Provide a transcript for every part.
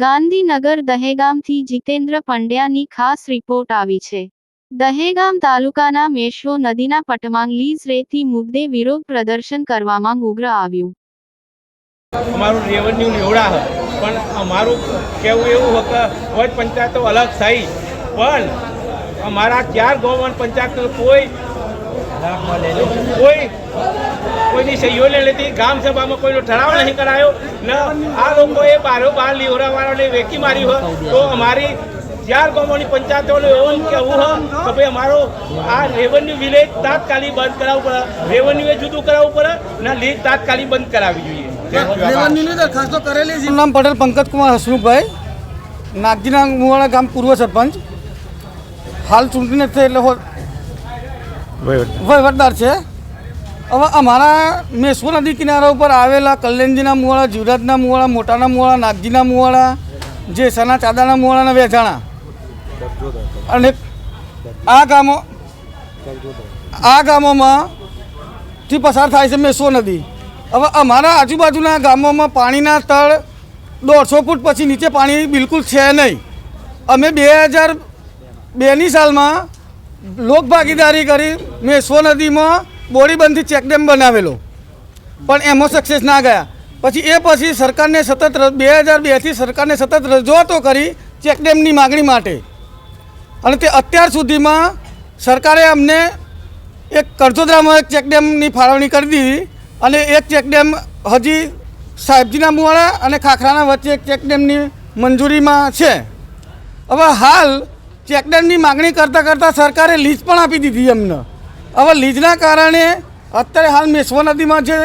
ગાંધીનગર દહેગામથી જીતેન્દ્ર પંડ્યાની ખાસ રિપોર્ટ આવી છે. દહેગામ તાલુકાના મેશ્વો નદીના પટમાં લીઝ રેતી મુદ્દે વિરોધ પ્રદર્શન કરવામાં ઉગ્ર આવ્યું. અમારું રેવન્યુ લેવડા પણ અમારું કહેવું એવું હોય કે પંચાયતો અલગ થઈ, પણ અમારા ચાર ગવર્મેન્ટ પંચાયતનો કોઈ કોઈ કોઈની સહીઓ નહીં લેતી ગામ સભામાં કોઈનો ઠરાવ નહીં કરાયો ને આ લોકોએ બારો બાર લીવડાવાળાને વેકી મારી હોય તો અમારી ચાર ગામોની પંચાયતોને એવું કહેવું હોય કે ભાઈ અમારો આ રેવન્યુ વિલેજ તાત્કાલિક બંધ કરાવવું પડે રેવન્યુએ જુદું કરાવવું પડે ને લીજ તાત્કાલિક બંધ કરાવવી જોઈએ. રેવન્યુની દરખાસ્તો કરેલી છે નામ પટેલ પંકજકુમાર હસમુખભાઈ. નાગજીના મુવાડા ગામ પૂર્વ સરપંચ. હાલ ચૂંટણી નથી એટલે હો- વહીવટદાર છે. હવે અમારા મેશ્વો નદી કિનારા ઉપર આવેલા કલ્યાણજીના મુવાડા, જીવરાજના મુવાડા, મોટાના મુવાડા નાગજીના મુવાડા, જેસાના ચાદાના મુવાડા અને વેચાણા અને આ ગામો આ ગામોમાં થી પસાર થાય છે મેશ્વો નદી. હવે અમારા આજુબાજુના ગામોમાં પાણીના તળ દોઢસો ફૂટ પછી નીચે પાણી બિલકુલ છે નહીં. અમે બે હજાર બેની સાલમાં લોકભાગીદારી કરી મેશ્વો નદીમાં બોરીબંધથી ચેકડેમ બનાવેલો. પણ એમાં સક્સેસ ના ગયા. પછી એ પછી સરકારને સતત બે હજાર બેથી સરકારને સતત રજૂઆતો કરી ચેકડેમની માગણી માટે. અને તે અત્યાર સુધીમાં સરકારે અમને એક કરજોદરામાં એક ચેકડેમની ફાળવણી કરી દીધી. અને એક ચેકડેમ હજી સાહેબજીના મુવાડા અને ખાખરાના વચ્ચે એક ચેકડેમની મંજૂરીમાં છે. હવે હાલ ચેકડેમની માગણી કરતાં કરતાં સરકારે લીઝ પણ આપી દીધી એમને હવે લીજના કારણે અત્યારે હાલ મેશ્વો નદીમાં જે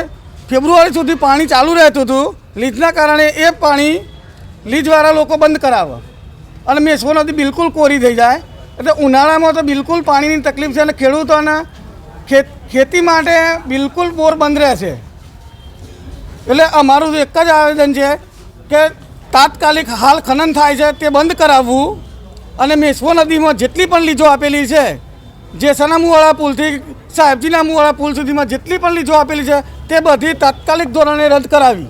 ફેબ્રુઆરી સુધી પાણી ચાલુ રહેતું હતું લીઝના કારણે એ પાણી લીજવાળા લોકો બંધ કરાવે. અને મેશ્વો નદી બિલકુલ કોરી થઈ જાય. એટલે ઉનાળામાં તો બિલકુલ પાણીની તકલીફ છે અને ખેડૂતોને ખેત માટે બિલકુલ બોર બંધ રહેશે એટલે અમારું એક જ આવેદન છે કે તાત્કાલિક હાલ ખનન થાય છે તે બંધ કરાવવું અને મેશ્વો નદીમાં જેટલી પણ લીજો આપેલી છે જે સનામુવાળા પુલથી સાહેબજીના મુવાળા પુલ સુધીમાં જેટલી પણ લીજો આપેલી છે તે બધી તાત્કાલિક ધોરણે રદ કરાવી.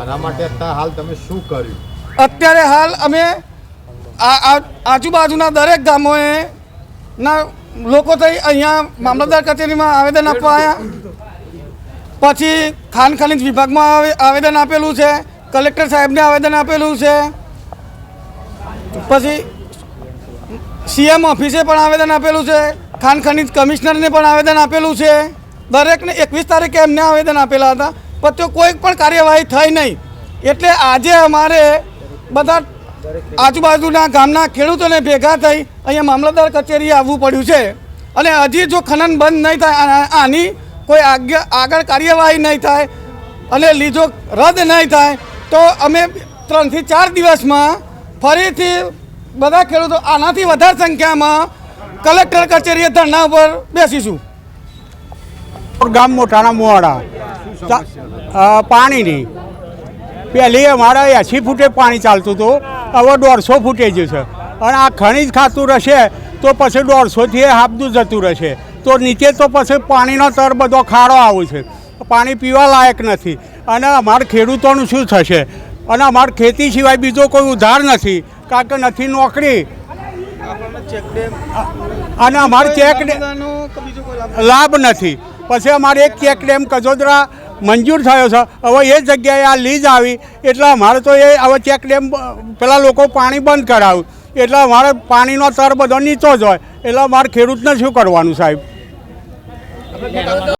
આના માટે અત્યારે હાલ તમે શું કર્યું? અત્યારે હાલ અમે આજુબાજુના દરેક ગામોએ ના લોકો થઈ અહીંયા મામલતદાર કચેરીમાં આવેદન આપવા આવ્યા પછી ખાન ખનીજ વિભાગમાં આવે- આવેદન આપેલું છે કલેક્ટર સાહેબને આવેદન આપેલું છે. પછી સીએમ ઓફિસે પણ આવેદન આપેલું છે, ખાન ખનિજ કમિશનરને પણ આવેદન આપેલું છે. દરેકને એકવીસ તારીખે એમને આવેદન આપેલા હતા, પણ તે કોઈ પણ કાર્યવાહી થઈ નહીં. એટલે આજે અમારે બધા આજુબાજુના ગામના ખેડૂતોને ભેગા થઈ અહીંયા મામલતદાર કચેરીએ આવવું પડ્યું છે. અને હજી જો ખનન બંધ નહીં થાય આની કોઈ આગળ કાર્યવાહી નહીં થાય અને લીજો રદ નહીં થાય, તો અમે ત્રણથી ચાર દિવસમાં ફરીથી બધા ખેડૂતો આનાથી વધારે સંખ્યામાં કલેક્ટર કચેરીએ ધરણા ઉપર બેસીશું. ગામ મોટાના મોવાડા પાણીની. પહેલી અમારે એંસી ફૂટે પાણી ચાલતું હતું. હવે દોઢસો ફૂટે જ છે. અને આ ખણીજ ખાતું રહેશે તો પછી દોઢસોથી હાફદું જતું રહેશે. તો નીચે તો પછી પાણીનો તર બધો ખાડો આવે છે. પાણી પીવા લાયક નથી. અને અમારે ખેડૂતોનું શું થશે? અને અમારે ખેતી સિવાય બીજો કોઈ ઉધાર નથી. કારણ કે નથી નોકરી. અને અમારે ચેક લાભ નથી. પછી અમારે એક ચેક ડેમ કજોદરા મંજૂર થયો છે. હવે એ જગ્યાએ આ લીઝ આવી. એટલે અમારે તો એ હવે ચેક ડેમ પેલા લોકો પાણી બંધ કરાવ્યું. એટલે અમારે પાણીનો તર બધો નીચો જ હોય. એટલે અમારે ખેડૂતને શું કરવાનું સાહેબ?